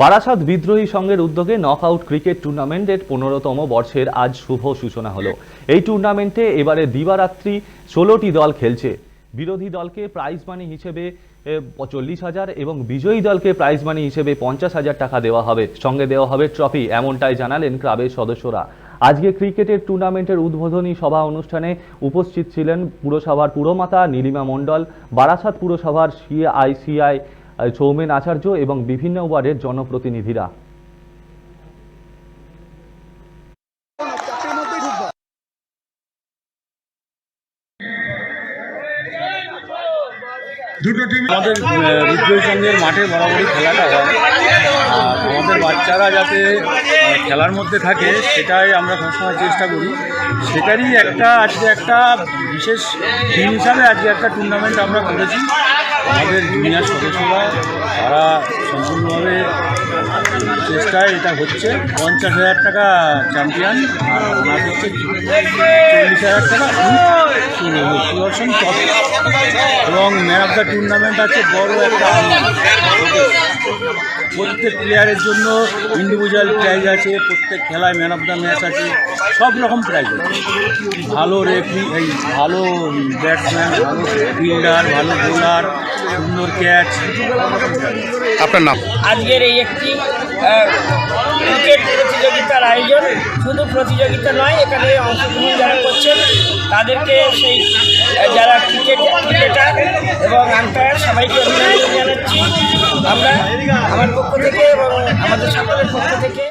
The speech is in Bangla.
বারাসাত বিদ্রোহী সংঘের উদ্যোগে নকআউট ক্রিকেট টুর্নামেন্টের পনেরোতম বর্ষের আজ শুভ সূচনা হলো। এই টুর্নামেন্টে এবারে দিবারাত্রি ষোলোটি দল খেলছে। বিরোধী দলকে প্রাইজ মানি হিসেবে চল্লিশ হাজার এবং বিজয়ী দলকে প্রাইজ মানি হিসেবে পঞ্চাশ হাজার টাকা দেওয়া হবে, সঙ্গে দেওয়া হবে ট্রফি এমনটাই জানালেন ক্লাবের সদস্যরা। আজকে ক্রিকেটের টুর্নামেন্টের উদ্বোধনী সভা অনুষ্ঠানে উপস্থিত ছিলেন পুরসভার পুরমাতা নীলিমা মণ্ডল, বারাসাত পুরসভার সিআইসিআই সৌমেন আচার্য এবং বিভিন্ন ওয়ার্ডের জনপ্রতিনিধিরা। দুটো আমাদের সঙ্গের মাঠে বরাবরই খেলাটা হয়। আমাদের বাচ্চারা যাতে খেলার মধ্যে থাকে সেটাই আমরা সবসময় চেষ্টা করি। সেটারই একটা আজকে একটা বিশেষ দিন হিসাবে আজকে একটা টুর্নামেন্ট আমরা করেছি। আমাদের জুনিয়র সদস্যরা, তারা সম্পূর্ণভাবে চেষ্টায় এটা হচ্ছে পঞ্চাশ হাজার টাকা চ্যাম্পিয়ন আর ওনার হচ্ছে চল্লিশ হাজার টাকা সুদর্শন এবং ম্যান অফ দ্য টুর্নামেন্ট আছে বড় একটা। প্রত্যেক প্লেয়ারের জন্য ইন্ডিভিজুয়াল প্রাইজ আছে প্রত্যেক খেলায় ম্যান অফ দ্য ম্যাচ আছে সব রকম প্রাইজ আছে। ভালো রেফারি এই ভালো ব্যাটসম্যান ভালো ফিল্ডার ভালো বোলার সুন্দর ক্যাচ আপনার নাম? আজকের এই একটি ক্রিকেট প্রতিযোগিতার আয়োজন। শুধু প্রতিযোগিতা নয় এখানে অংশগ্রহণ যারা করছেন তাদেরকে সেই যারা ক্রিকেট ক্রিকেটার এবং আম্পায়ার সবাইকে আমরা আমার পক্ষ থেকে এবং আমাদের সকলের পক্ষ থেকে